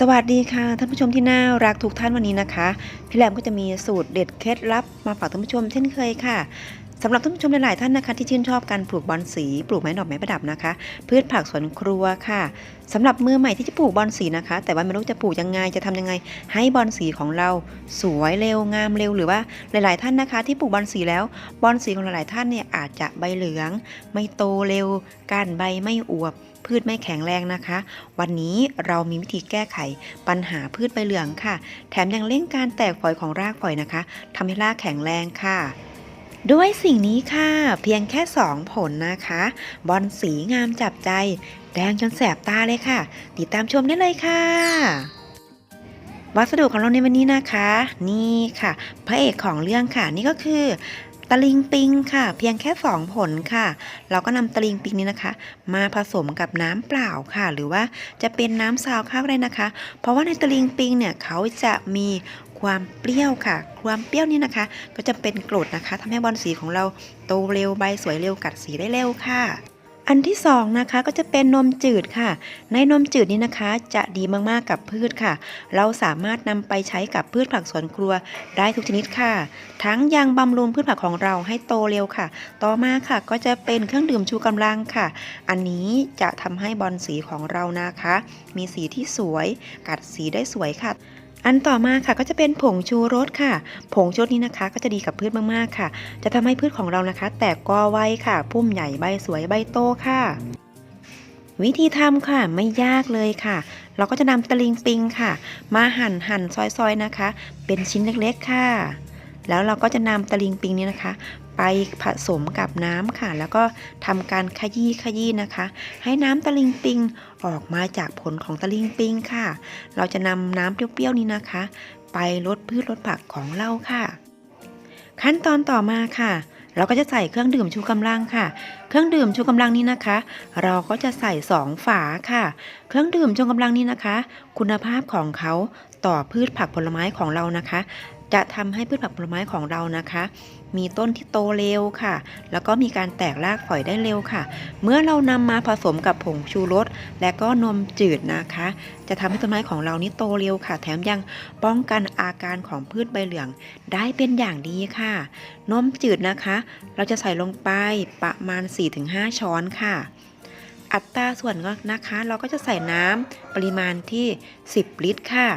สวัสดีค่ะท่านผู้ชมที่น่ารักทุกท่านวันนี้นะคะ พี่แหลมก็จะมีสูตรเด็ดเคล็ดลับมาฝากท่านผู้ชมเช่นเคยค่ะสำหรับท่านผู้ชมหลาย ๆ ท่านนะคะ ที่ชื่นชอบการปลูกบอนสีปลูกไม้ดอกไม้ประดับนะคะ พืชผักสวนครัวค่ะสำหรับมือใหม่ที่จะปลูกบอนสีนะคะ แต่ว่าไม่รู้จะปลูกยังไงจะทำยังไง ให้บอนสีของเราสวยเร็วงามเร็วหรือว่าหลาย ๆ ท่านนะคะ ที่ปลูกบอนสีแล้วบอนสีของหลาย ๆ ท่านเนี่ยอาจจะใบเหลือง ไม่โตเร็วก้านใบไม่อวบ พืชไม่แข็งแรงนะคะ วันนี้เรามีวิธีแก้ไขปัญหาพืชใบเหลืองค่ะ แถมยังเร่งการแตกฝอยของรากฝอยนะคะทำให้รากแข็งแรงค่ะด้วยสิ่งนี้ค่ะ เพียงแค่ 2 ผลนะคะ บอลสีงามจับใจ แดงจนแสบตาเลยค่ะ ติดตามชมได้เลยค่ะ วัสดุของเราในวันนี้นะคะ นี่ค่ะ พระเอกของเรื่องค่ะ นี่ก็คือ ตะลิงปิงค่ะ เพียงแค่ 2 ผลค่ะ เราก็นำตะลิงปิงนี้นะคะ มาผสมกับน้ำเปล่าค่ะ หรือว่าจะเป็นน้ำซาวข้าวได้นะคะ เพราะว่าในตะลิงปิงเนี่ยเขาจะมีความเปรี้ยวค่ะ ความเปรี้ยวนี้นะคะ ก็จะเป็นกรดนะคะทำให้บอลสีของเราโตเร็วใบสวยเร็วกัดสีได้เร็วค่ะ อันที่สองนะคะก็จะเป็นนมจืดค่ะ ในนมจืดนี้นะคะจะดีมากๆกับพืชค่ะ เราสามารถนำไปใช้กับพืชผักสวนครัวได้ทุกชนิดค่ะ ทั้งยังบำรุงพืชผักของเราให้โตเร็วค่ะ ต่อมาค่ะก็จะเป็นเครื่องดื่มชูกำลังค่ะ อันนี้จะทำให้บอลสีของเรานะคะ มีสีที่สวย กัดสีได้สวยค่ะ อันต่อมาค่ะก็จะเป็นผงชูรสค่ะ ผงชูรสนี้นะคะ ก็จะดีกับพืชมากๆค่ะ จะทำให้พืชของเรานะคะ แตกกอไวค่ะ พุ่มใหญ่ใบสวยใบโตค่ะ วิธีทำค่ะไม่ยากเลยค่ะ เราก็จะนำตะลิงปิงค่ะ มาหั่นหั่นซอยๆนะคะ เป็นชิ้นเล็กๆค่ะ แล้วเราก็จะนำตะลิงปิงนี้นะคะ ไปผสมกับน้ำค่ะ แล้วก็ทำการขยี้ขยี้นะคะ ให้น้ำตะลิงปิงออกมาจากผลของตะลิงปิงค่ะ เราจะนำน้ำเปรี้ยวๆนี้นะคะ ไปลดพืชลดผักของเราค่ะ ขั้นตอนต่อมาค่ะ เราก็จะใส่เครื่องดื่มชูกำลังค่ะ เครื่องดื่มชูกำลังนี้นะคะ เราก็จะใส่2ฝาค่ะ เครื่องดื่มชูกำลังนี้นะคะ คุณภาพของเขาต่อพืชผักผลไม้ของเรานะคะ จะทำให้พืชผักผลไม้ของเรานะคะ มีต้นที่โตเร็วค่ะ แล้วก็มีการแตกรากฝอยได้เร็วค่ะ เมื่อเรานำมาผสมกับผงชูรสและก็นมจืดนะคะ จะทำให้ต้นไม้ของเรานี่โตเร็วค่ะ แถมยังป้องกันอาการของพืชใบเหลือง ได้เป็นอย่างดีค่ะ นมจืดนะคะ เราจะใส่ลงไปประมาณ 4-5 ช้อนค่ะ อัตราส่วนก็นะคะ เราก็จะใส่น้ำปริมาณที่ 10 ลิตรค่ะ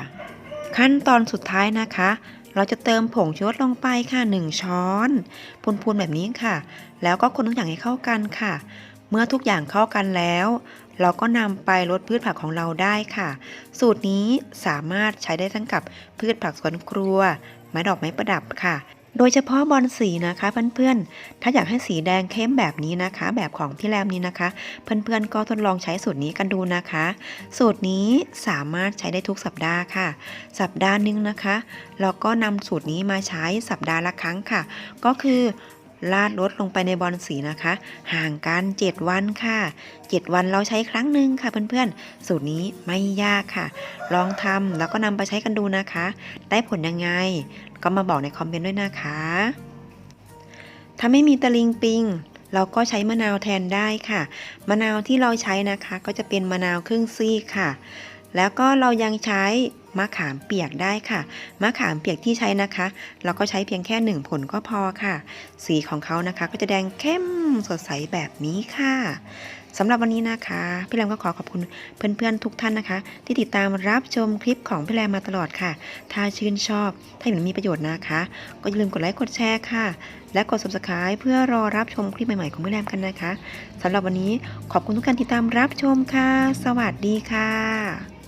ขั้นตอนสุดท้ายนะคะ เราจะเติมผงชูรสลงไปค่ะ 1 ช้อน พูนๆแบบนี้ค่ะ แล้วก็คนทุกอย่างให้เข้ากันค่ะ เมื่อทุกอย่างเข้ากันแล้ว เราก็นำไปลดพืชผักของเราได้ค่ะ สูตรนี้สามารถใช้ได้ทั้งกับพืชผักสวนครัว ไม้ดอกไม้ประดับค่ะ โดยเฉพาะบอลสีนะคะเพื่อนๆ ถ้าอยากให้สีแดงเข้มแบบนี้นะคะ แบบของพี่แรมนี้นะคะ เพื่อนๆก็ทดลองใช้สูตรนี้กันดูนะคะ สูตรนี้สามารถใช้ได้ทุกสัปดาห์ค่ะ สัปดาห์หนึ่งนะคะเราก็นำสูตรนี้มาใช้สัปดาห์ละครั้งค่ะ ก็คือ ลาดลดลงไปในบอลสีนะคะ ห่างกัน 7 วันค่ะ 7 วันเราใช้ครั้งหนึ่งค่ะเพื่อนๆ สูตรนี้ไม่ยากค่ะ ลองทำแล้วก็นำไปใช้กันดูนะคะ ได้ผลยังไง ก็มาบอกในคอมเมนต์ด้วยนะคะ ถ้าไม่มีตะลิงปิงเราก็ใช้มะนาวแทนได้ค่ะ มะนาวที่เราใช้นะคะ ก็จะเป็นมะนาวครึ่งซีกค่ะ แล้วก็เรายังใช้มะขามเปียกได้ค่ะ มะขามเปียกที่ใช้นะคะ เราก็ใช้เพียงแค่หนึ่งผลก็พอค่ะ สีของเขานะคะก็จะแดงเข้มสดใสแบบนี้ค่ะสำหรับวันนี้นะคะ พี่แรมก็ขอขอบคุณเพื่อนๆทุกท่านนะคะ ที่ติดตามรับชมคลิปของพี่แรมมาตลอดค่ะ ถ้าชื่นชอบ ถ้าเห็นมีประโยชน์นะคะ ก็อย่าลืมกดไลค์กดแชร์ค่ะ และกด subscribe เพื่อรอรับชมคลิปใหม่ๆของพี่แรมกันนะคะสำหรับวันนี้ขอบคุณทุกการติดตามรับชมค่ะ สวัสดีค่ะ